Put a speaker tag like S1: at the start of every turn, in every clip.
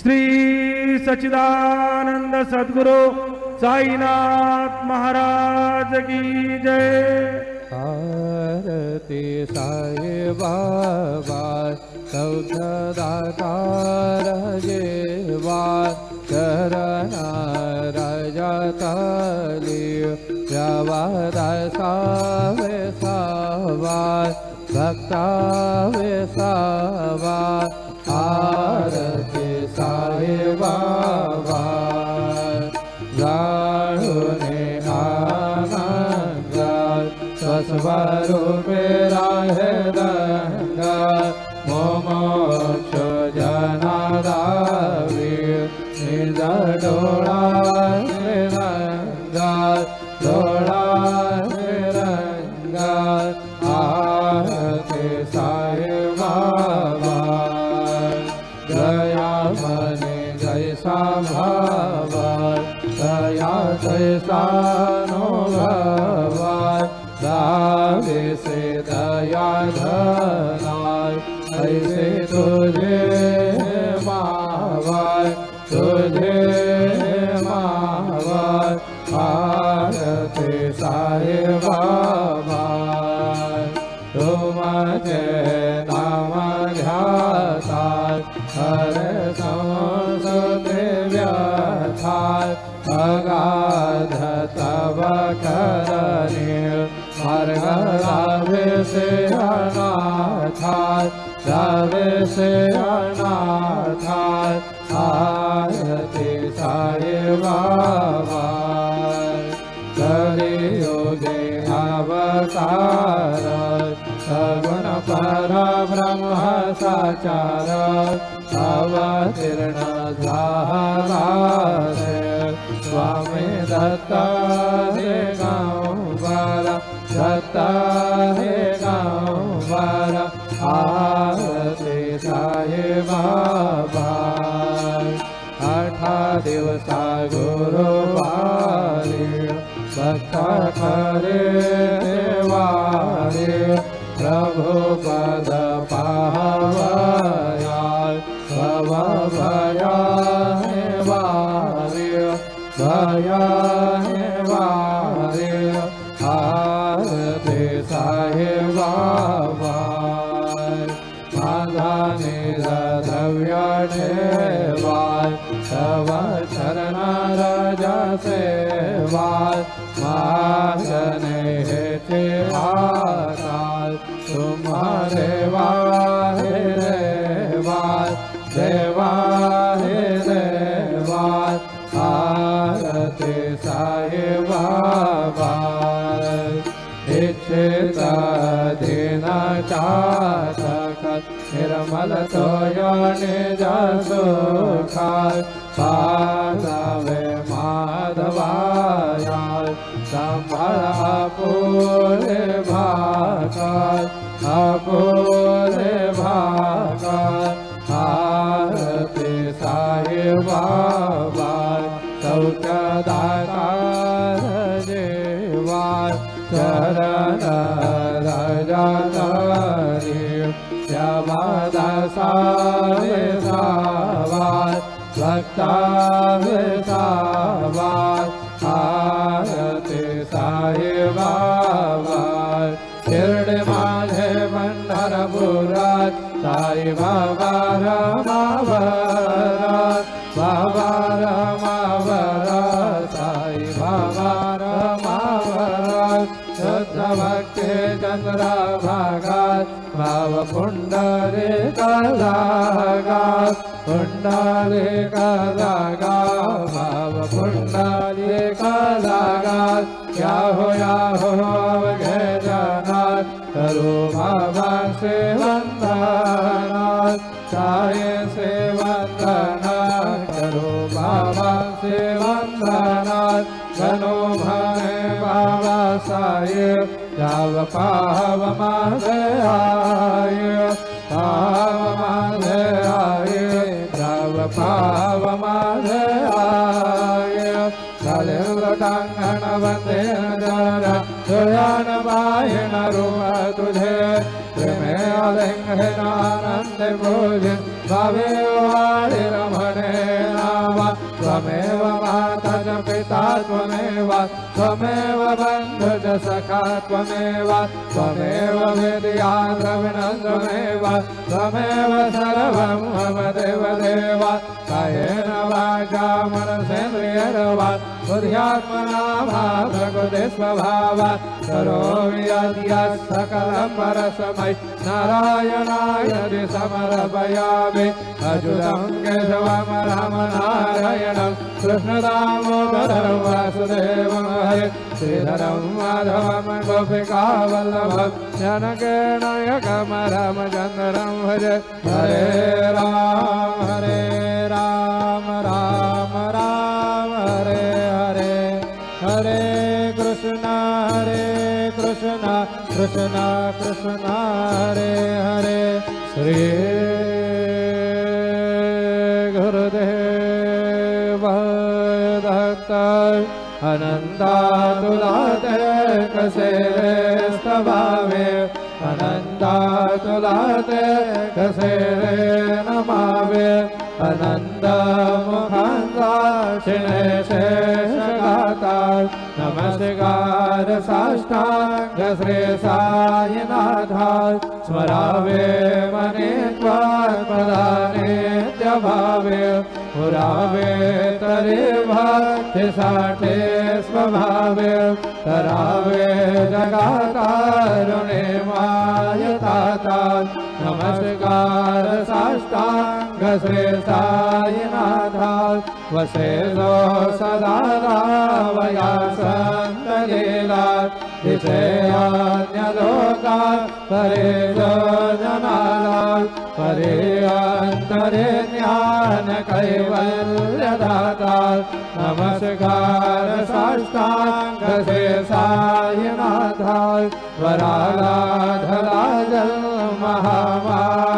S1: श्री सच्चिदानंद सद्गुरु साईनाथ महाराज की जय।
S2: आरती साई बाबा सौदातार जेवा सावा भक्ता सावा आरती निज अगाध मार्ग रावे से अनाथाय रावे से अनाथाय आरती साई बाबा कलियुगे अवतार सगुण पर ब्रह्म साचार स्वामी हे गांवर दत्ता हे गांवर आरती साई बाबा आठा दिवसा गुरुवारी भक्ता करे देवारे प्रभु पद भया हे वारे आरती साहे बाबा। माझा निरधव्य ठेवाय तव चरण राजा सेवाय माझने हेचे आकाल तुम्हारे वाहे देवाय देवा हे देवाय ભારતે સાહેવા ઇચ્છતા દેના ચા સખત નિર્મલ તોયને જસો ખાય પાસવે માધવાય સંભળ આપોલે ભાકાય આપોલે Tá. पुंडरे कलागा भाव पुंडरे कलागात या हो या हो अवघे जनात करो बाबा से वंदनात साये से वंदनात करो बाबा से वंदनात गनो भाने बाबा साये, जाव पाव माधे भाव माधवाय सलिवृताङ्गण वंदे जरा सुयान तुझे प्रेमे अलिङ्घनानन्द भोज भवे वाणि रमणे नाम। त्वमेव माता पिता त्वमेव। त्वमेव बन्धुज सखा त्वमेव त्वमेव विद्या द्रविण त्वमेव त्वमेव सर्वं मम देव देव कायेन वाचा मनसेन्द्रियेण बुद्ध्यात्मना वा प्रकृति स्वभावात् करोमि यद्यत् सकलं परस्मै नारायणाय समर्पयामि। अच्युतं केशवं रामनारायणं कृष्णदामोदरं वासुदेवं हरे श्रीधरं माधवं गोपिकावल्लभं जनगणयकं रामचन्द्रं भज। हरे राम, हरे कृष्ण कृष्ण हरे हरे। श्री गुरुदेव अनन्ता तुलाते कसे स्तभावे अनन्ता तुलाते कसे नमावे शिणे शेषगाता नमस्कार साष्टांग श्री साईनाथा स्मरावे मने त्वात्मदाने भावे पुरावे तरे भक्ति साठे स्वभावे तरावे जगातारुणे मायताता नमस्कार साष्टांग श्री साईनाथा वसे जो सदा रावया सन्तलीला दिशेयान्यलोका परे जो जनाला परे अन्तरे ज्ञान कैवल्यदाता नमस्कार साष्टांग से साईनाथा वरालाधरा महामानवाचा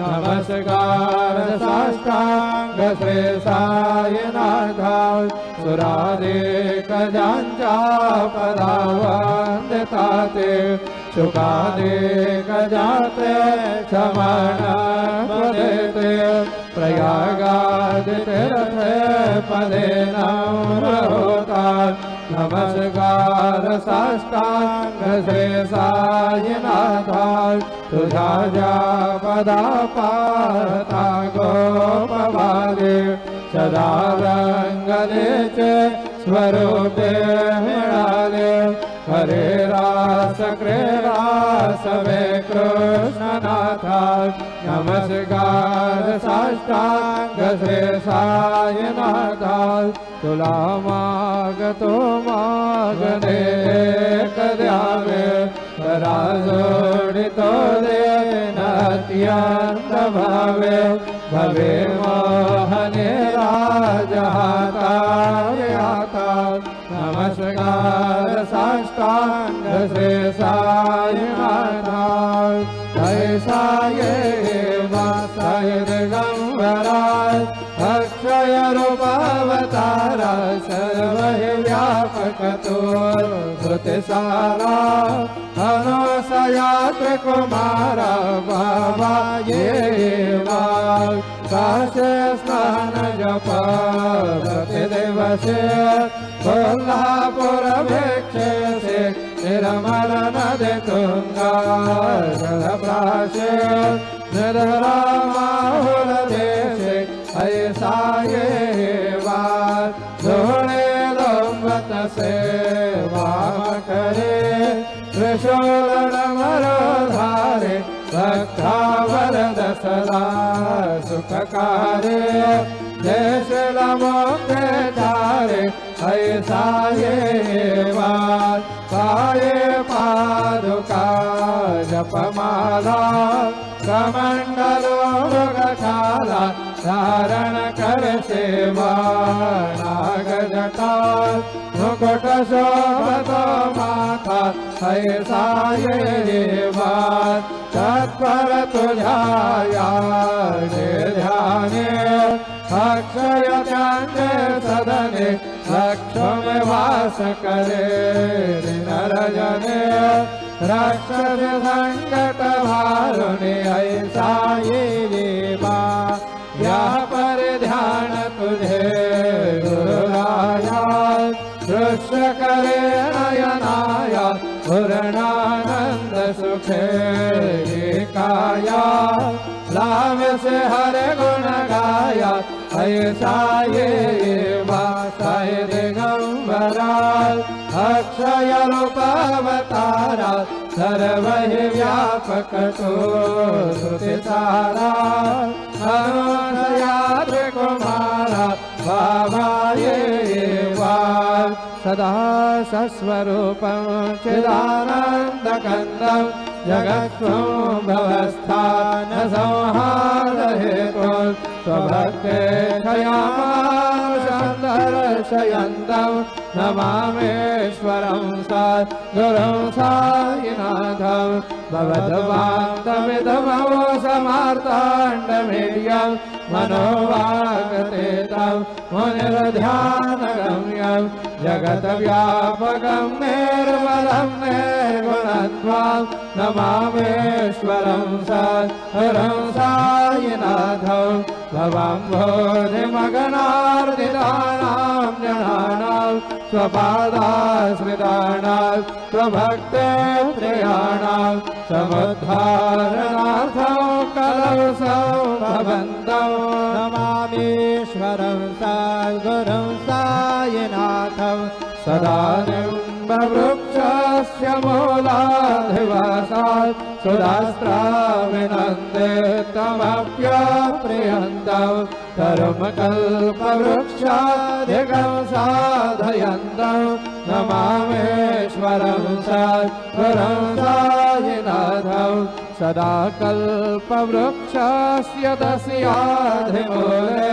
S2: नमस्कार साष्टांग श्री साईनाथा सुरादे कजांचा पदावंदिता ते शुकादे कजाते क्षमण पदेते प्रयागाद तीर्थ पदे नम्र होता नमस्कार साष्टांग श्री साईनाथा तुझा ज्या पदा पाहता गोपवाले सदा क्रीडा सवे कृष्णनाथा नमस्कार साष्टांग श्री साईनाथा तुला मागतो मागणे कद्यावे करा जोडितो दे अत्यंत भावे भवे मोहने राजहाता आता नमस्कार साष्टांग श्री साईनाथा ऐसा ये वासाय दिगंबराय अक्षय रूपावतारा सर्व व्यापक तो श्रुतिसारा यात कुमारा बाबा ये काशे स्थान जपा दिवसे कोल्हापुर भिक्षे से निर्मल तुंगा जल प्राशे निर्मा सदा सुखकारे देश लमोके धारे ऐसा ये बात पाये पादुका जपमाला कमण्डलो मृगशाला धारण कर सेवा नागजटा मुकुट शोभत माथा ऐसा ये बात तत्पर तुझाया ध्याने अक्षय चांद सदने लक्ष्म वास करे नरजने राक्षस संकट भारुने ऐसा ये बा या पर ध्यान तुझे गुरुराया दृश्य करे नयनाया पूर्णानंद सुखे काया से हर गुण गाया ऐसा ये वासाय दिगंबरा अक्षय रूपावतारा सर्व व्यापक तो श्रुति सारा अनुयाद कुमारा बाबा ये वाल सदा सस्वरूपं चिदानन्दकन्दं जगत्त्वं भवस्थान स्वभक्ते क्षयामाशन्दर्शयन्तं नमामेश्वरं सा गुरुं सायिनाथं भवद्वान्तमिदमो समार्ताण्डमीड्यं मनोवागतेतं मुनिर्ध्यानगम्यं जगद्व्यापकं निर्मलं निर्गुणत्वं नमामेश्वरं सहरं सायिनाथं भवां भोधिमगनार्दितानां जनानां स्वपादाश्रितानां स्वभक्ते प्रियाणां समुद्धारणार्थं कलौ भवन्तौ नमामीश्वरं सद्गुरुं सायिनाथं सदानिम्बवृक्षस्य मूलाधिवासात् सुदास्त्राविनन्दे तमप्यप्रियन्तौ धर्मकल्पवृक्षाधिकं साधयन्तौ नमामेश्वरं सद्गुरुं सायिनाथौ सदा कल्पवृक्षस्य तस्याधिमूले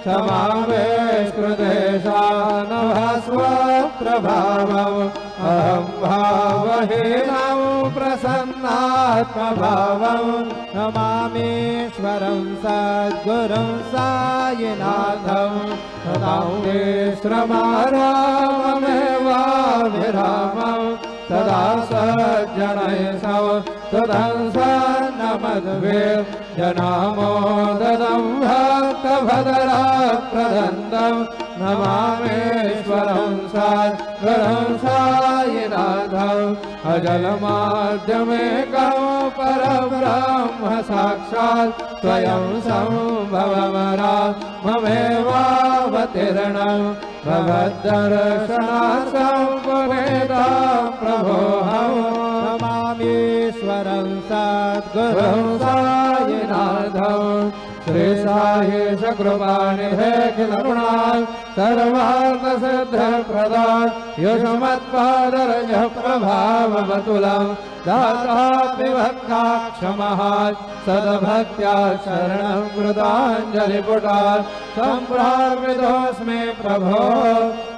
S2: अनेकाश्रुतातर्क्यलीलाविलासे समावेशकृदेशानभस्वप्रभावम् अहं भावहीनं प्रसन्नात्मभावं। नमामीश्वरं सद्गुरुं सायिनाथं। तदाङ्गे श्रमाराममेवाभिरामं तदा सज्जनय सौ। तदंसन्नमद्वे जनामोददं भक्तभदराप्रदन्दं नमामेश्वरं सद्गुरुं सायिनाथम् अजलमाध्यमेकं परब्रह्म साक्षात् स्वयं सम्भवमरा ममेवावतीर्णं भवद्दर्शनार्थं पुरेदा प्रभोऽहं नमामीश्वरं सद्गुरुं सायिनाथम् श्री सायेश कृपानिधे किल गुणान् सर्वार्थसिद्धप्रदान् युषमत्पादरजः प्रभावमतुलं दाता विभक्ताक्षमः सदभक्त्या शरणं कृताञ्जलिपुटात् सम्प्रार्पितोऽस्मि प्रभो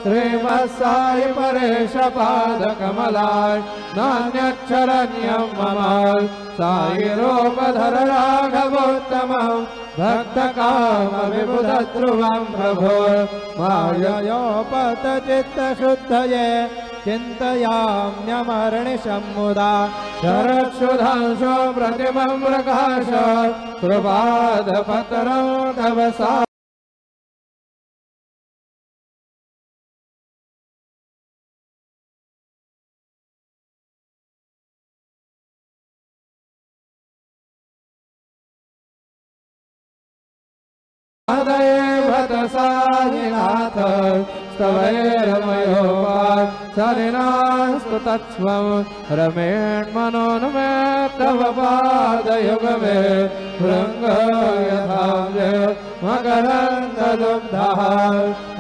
S2: श्रीमत्सायि परेश पादकमलान् नान्यच्छरण्यं मम रूपधर राघवोत्तमम् भक्तकामविबुधध्रुवं प्रभो। माययोपतचित्तशुद्धये चिन्तयाम्यमर्णिशं मुदा। शरक्षुधांशो प्रतिमं प्रकाश। कृपादपत्रं तव सा सायिनाथ स्तवैरमयोपात् सरिणास्त तु तत्स्वं रमेण्मनोन्मे तव पादयुगमे मकरन्ददुग्धः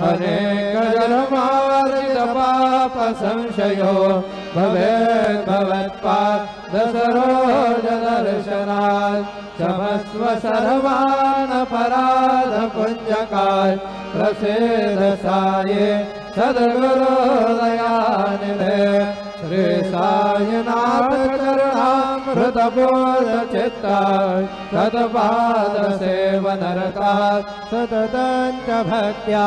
S2: अनेकजन्मार्जितपापसंशयो भवेत् भवत्पादसरोजदर्शनात् क्षमस्व सर्वानपराधपुञ्जकात् प्रसेद साये सद्गुरुदयानिधे श्री सायनाथ करुणामृतबोधचित्ता तत्पादसेवनरता सततं च भक्त्या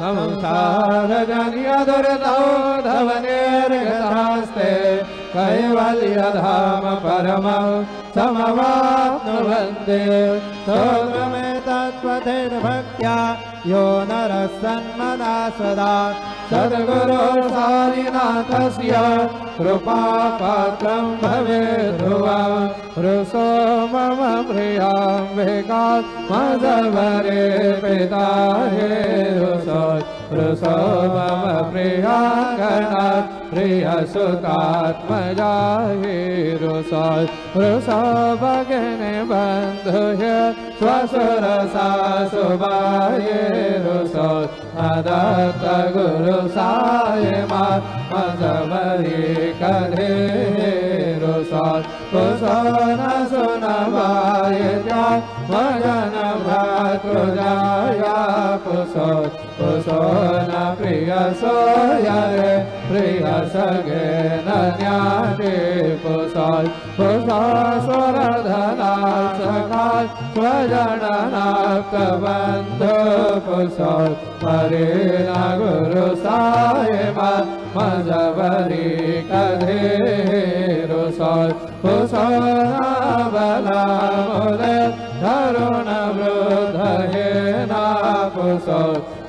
S2: संसारजन्यदुरितौ धवनिर्गतास्ते कैवल्यधाम परमं समवाप्नुवन्ते स्तोत्रमे तत्पथैर्भक्त्या यो नरः सन्मना सदा। सद्गुरो सारिनाथस्य कृपापात्रं भवेत् ध्रुवा हृसो मम प्रियां वेगात् मदवरे पिता हे हृसो मम प्रियाङ्गणात् प्रियसुतात्मजा हे हृसो हृसो भगिनि बन्धुः स्वसुरसा सुबाये हृसो अदत्त गुरु साय मा मदवरी कधे रुसात कुसन सुनवाय जा भजन भ्रातृजाया पुसोत कुसोन प्रिय सोयरे प्रिय सगे नन्याटे पुसोत पुसा स्वरधना सकाल स्वजननाक बन्धु पुसोत परेण गुरु साय मा मजवरी कधे रुसोत कुसोना बला मुदे तरुण वृद्ध हे ना कुसोत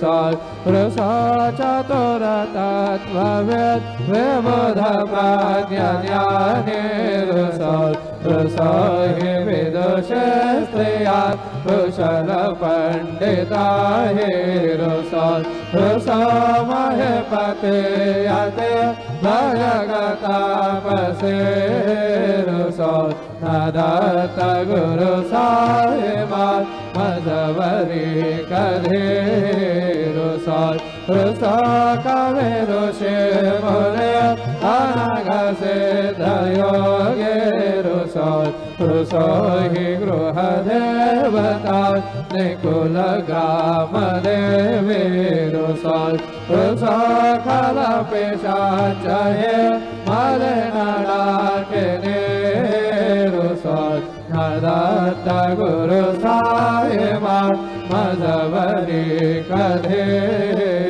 S2: साल पुरुषो चतुरतत्त्ववेद वेमधमाज्ञानिरुसल् पुरुषो हि विदुषे स्त्रिया कुशलपण्डिता हिरुसल् पुरुषो पते यते। भगत गुरु साहेबात मजबरी कधे रुसौल रुसौ कवि ऋषि मुनि अनग से धयोगे रुसौल रुसो हि गृह देवता निकुल ग्राम देवे रुसात रुसा खल पेशाचये मलनडाके रुसात नदत्त गुरु साहिबा मजवरी कधे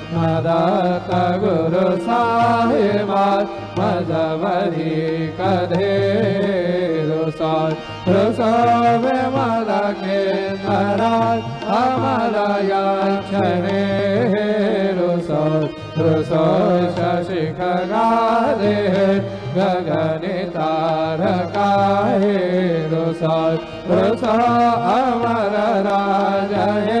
S2: मदत गुरु साहिबा मजवरी कधे रुसात रुसा विमलके नरात अमलया क्षणे रुसात रुसो शशिखगादे गगनि रुसा अमर राजये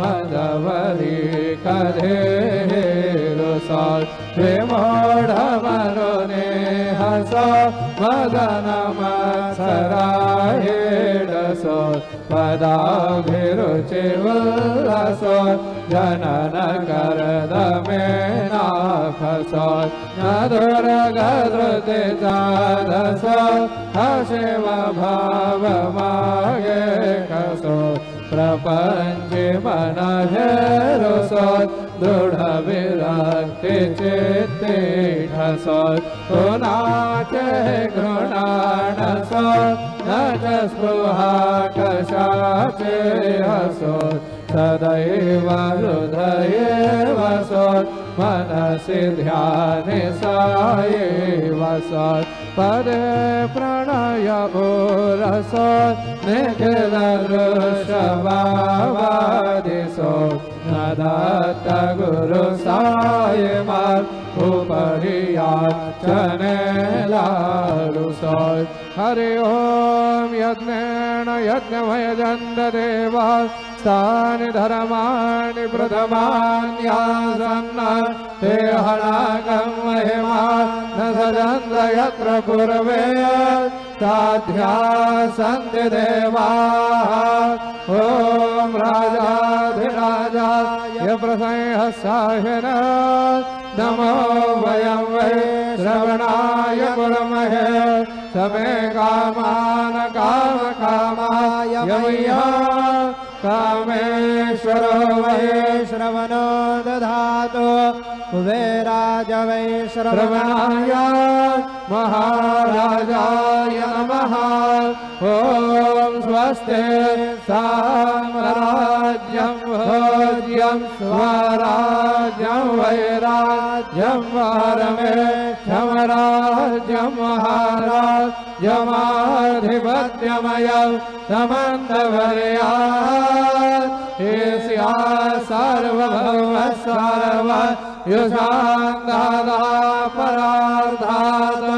S2: मदवरी करे ऋषो विमोढ मरुने हस मदन मत्सराहेडसो पदाभिरुचि उल्लसो जनन करदमे नाखसो नदुर्गधृति चादसो हशिव भाव मागे कसो प्रपञ्च मन दृढ पुनाचे घृणाणसो न च स्पृहा कशाचे हसो सदैव हृदये वसो मनसि ध्याने वसो पदे प्रणय रसो निखिल वृषभावादिसो न दत्त गुरु साय मार् उपरि याचने लालुसो हरि ओम यज्ञेन देवा स्थानि धर्माणि प्रथमान्यासन्न ते हणाकं महिमा न सजन्त यत्र पूर्वे साध्या सन्ति देवाः ॐ राजाधिराजाय प्रसंहसाहिन नमो वयं वै श्रवणाय कुर्महे समे कामान काम कामाय मह्यः कामेश्वरो वै
S3: श्रवणो दधातु कुबेराज वै श्रवणाय
S2: श्रवणाय महाराजाय नमः ॐ स्वस्ते साम्राज्यं भोज्यं स्वराज्यं वैराज्यं वारमे क्षमराज्यं महाराज्यमाधिपत्यमयं समन्तवर्या ईस्या सार्वभौम सर्व युषान्दादा परार्धात्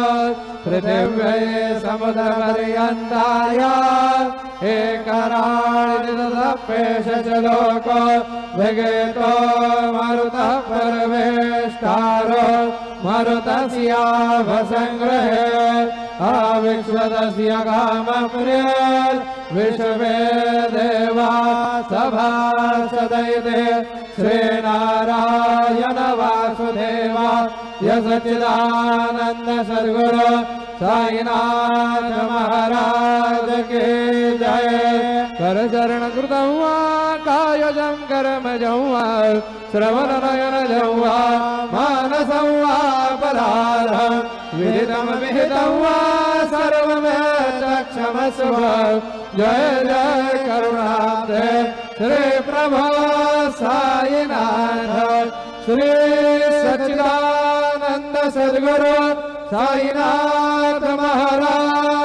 S2: पृथिव्यै समुद्रपर्यन्ताय एकराळिदपेश च लोको विगतो मरुतः परमेष्टारो मरुतस्याभसङ्ग्रहे आविश्वतस्य कामप्रिय विश्वे देवा सभासदैते श्रीनारायण वासुदेवा यसचिदानन्द सद्गुरु साईनाथ महाराज के जय। कर चरण कृतं वा कायजं कर्मजं वा श्रवणनयन वा मानसं वा पराधं विहितं विहितं वा सर्वमेतक्षमस्व जय जय करुणाब्धे श्री प्रभो साईनाथ। श्री सच्चिदानंद सद्गुरु साईनाथ महाराज